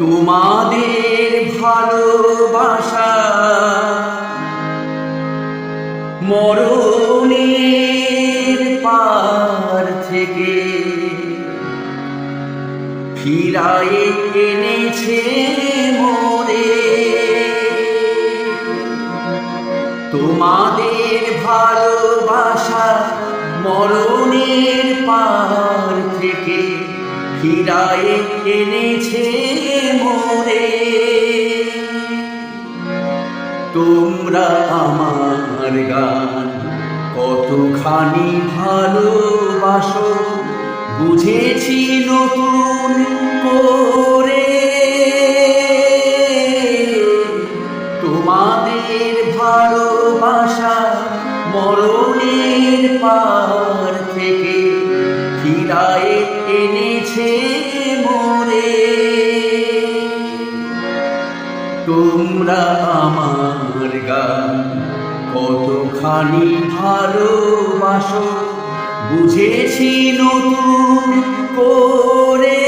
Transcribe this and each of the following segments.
তোমাদের ভালোবাসা মরণের পার থেকে ফিরায়ে এনেছে মোরে তোমাদের ভালোবাসা মরণের পার থেকে ফিরায়ে এনেছে মোরে। তোমরা আমার গান কতখানি ভালোবাসো, বুঝেছি নতুন করে। তোমাদের ভালোবাসা মরণের পার তোমরা আমার গান। কতখানি ভালোবাসো বুঝেছি নতুন করে।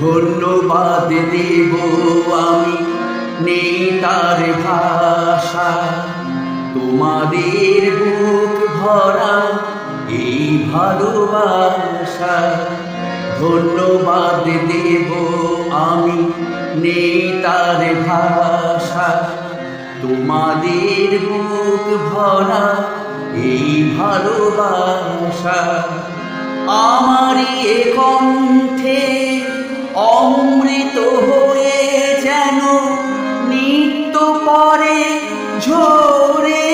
ধন্যবাদ দেব আমি নেই তার ভাষা। তোমাদের বুক ভরা এই ভালোবাসা। ধন্যবাদ দেব আমি নেই তার ভাষা। তোমাদের বুক ভরা এই ভালোবাসা। আমারই কণ্ঠে অমৃত হয়ে যেন নিত্য পরে ঝরে।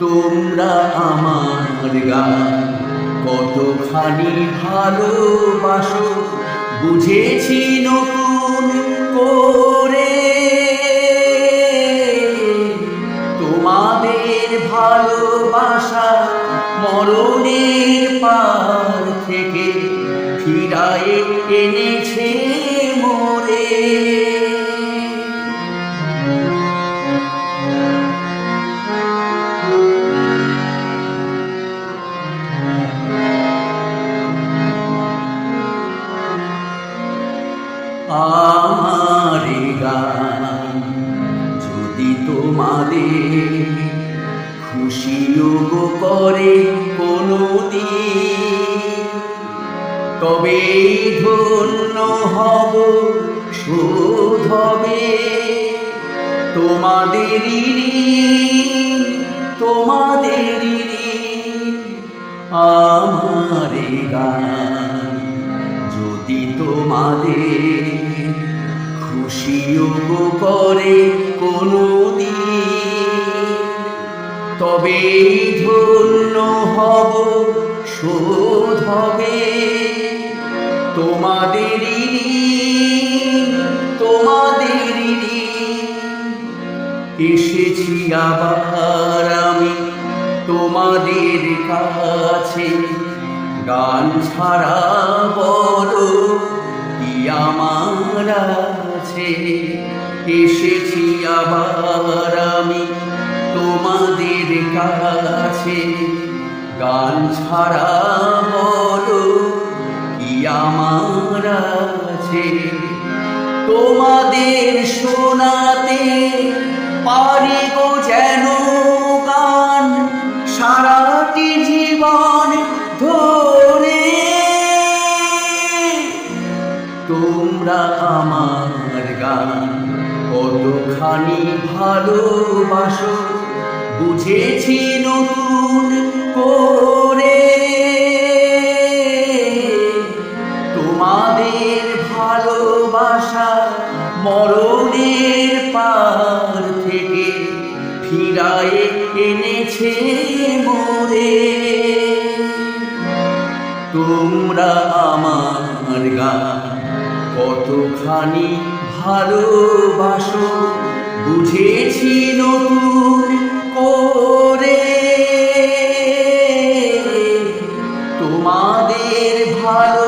তোমরা আমার গান কতখানি ভালোবাসো, বুঝেছি নতুন করে। তোমাদের ভালোবাসা মরণের থেকে ফিরায়ে এনেছে মোরে। আমার গান যদি তোমাদের খুশিও করে কোনো তবে ধন্য হব ঋণ, তোমাদেরই ঋণ। আমার গান যদি তোমাদের খুশিও করে কোনো দিন তবে ধন্য হব শোধ হবে তোমাদেরই ঋণ, তোমাদেরই। এসেছি আবার আমি তোমাদের কাছে। গান ছাড়া বড় কি আমার আছে? এসেছি আবার আমি তোমাদের কাছে। গান ছাড়া বড় কি আমার আছে? তোমাদের শোনাতে পারি গো যেন গান। সারাটি জীবন ধরে। তোমরা আমার গান কতখানি ভালোবাসো? বুঝেছি নতুন থেকে ফিরায় এনেছে মোরে। তোমরা আমার কতখানি ভালোবাসো? বুঝেছি নতুন করে। তোমাদের ভালো